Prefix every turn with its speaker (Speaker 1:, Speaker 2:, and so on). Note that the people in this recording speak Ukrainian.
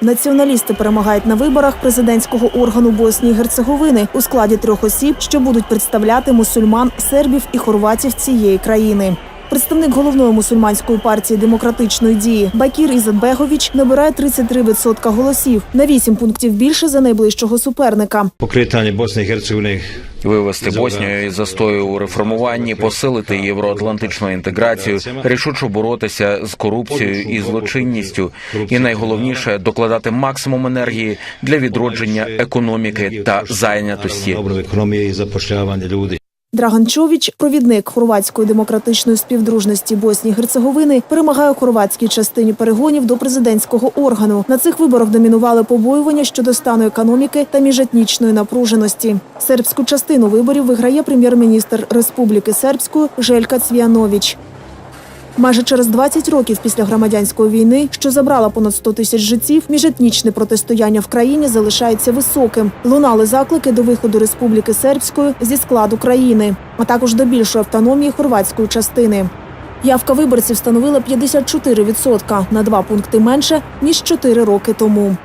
Speaker 1: Націоналісти перемагають на виборах президентського органу Боснії і Герцеговини у складі трьох осіб, що будуть представляти мусульман, сербів і хорватів цієї країни. Представник головної мусульманської партії демократичної дії Бакір Ізетбегович набирає 33% голосів на 8 пунктів більше за найближчого суперника.
Speaker 2: Bosne i Hercegovine
Speaker 3: Вивести Боснію із застою у реформуванні, посилити євроатлантичну інтеграцію, рішуче боротися з корупцією і злочинністю, і найголовніше докладати максимум енергії для відродження економіки та зайнятості.
Speaker 2: Obnove ekonomije i zapošljavanje ljudi.
Speaker 1: Драган Човіч, провідник хорватської демократичної співдружності Боснії Герцеговини, перемагає у хорватській частині перегонів до президентського органу. На цих виборах домінували побоювання щодо стану економіки та міжетнічної напруженості. Сербську частину виборів виграє прем'єр-міністр Республіки Сербської Желька Цвіанович. Майже через 20 років після громадянської війни, що забрала понад 100 тисяч життів, міжетнічне протистояння в країні залишається високим. Лунали заклики до виходу Республіки Сербської зі складу країни, а також до більшої автономії хорватської частини. Явка виборців становила 54% – на два пункти менше ніж 4 роки тому.